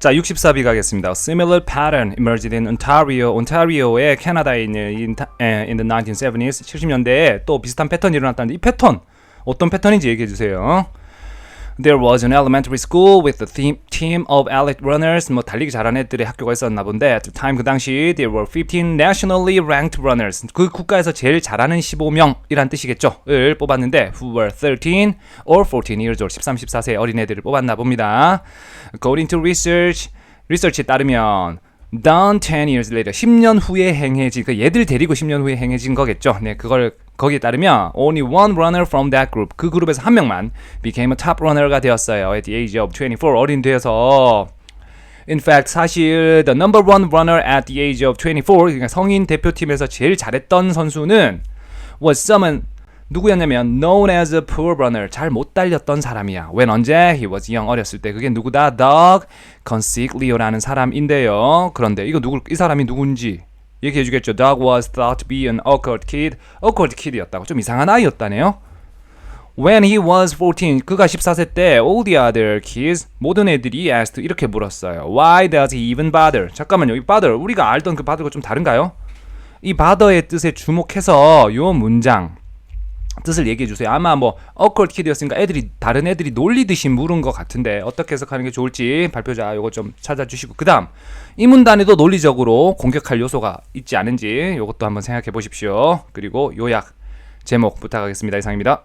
자, 64비 가겠습니다. Similar pattern emerged in Ontario. 온타리오의 캐나다에 있는 in, 에, in the 1970s, 70년대에 또 비슷한 패턴이 일어났다는데 이 패턴 어떤 패턴인지 얘기해 주세요. There was an elementary school with a theme, team of elite runners. 뭐 달리기 잘하는 애들의 학교가 있었나 본데 at the time 그 당시 there were 15 nationally ranked runners. 그 국가에서 제일 잘하는 15명이란 뜻이겠죠. 을 뽑았는데 who were 13 or 14 years old. 13, 14세 어린애들을 뽑았나 봅니다. According to research, 리서치에 따르면 done 10 years later 10년 후에 행해진 그 얘들 데리고 10년 후에 행해진 거겠죠. 네, 그걸 거기에 따르면 only one runner from that group 그 그룹에서 한 명만 became a top runner가 되었어요. at the age of 24 어린 되어서 In fact 사실 the number one runner at the age of 24 그러니까 성인 대표팀에서 제일 잘했던 선수는 was someone 누구였냐면 known as a poor runner 잘 못 달렸던 사람이야. when 언제 he was young 어렸을 때 그게 누구다? Doug Consiglio라는 사람인데요. 그런데 이거 누구 이 사람이 누군지 얘기해 주겠죠. Doug was thought to be an awkward kid. awkward kid였다고 좀 이상한 아이였다네요. When he was 14, 그가 14세 때 all the other kids, 모든 애들이 asked 이렇게 물었어요. Why does he even bother? 잠깐만요. 이 bother, 우리가 알던 그 bother가 좀 다른가요? 이 bother의 뜻에 주목해서 요 문장 뜻을 얘기해 주세요. 아마 뭐 awkward kid였으니까 애들이 다른 애들이 놀리듯이 물은 것 같은데 어떻게 해석하는 게 좋을지 발표자 요거 좀 찾아주시고 그다음 이 문단에도 논리적으로 공격할 요소가 있지 않은지 요것도 한번 생각해 보십시오. 그리고 요약 제목 부탁하겠습니다. 이상입니다.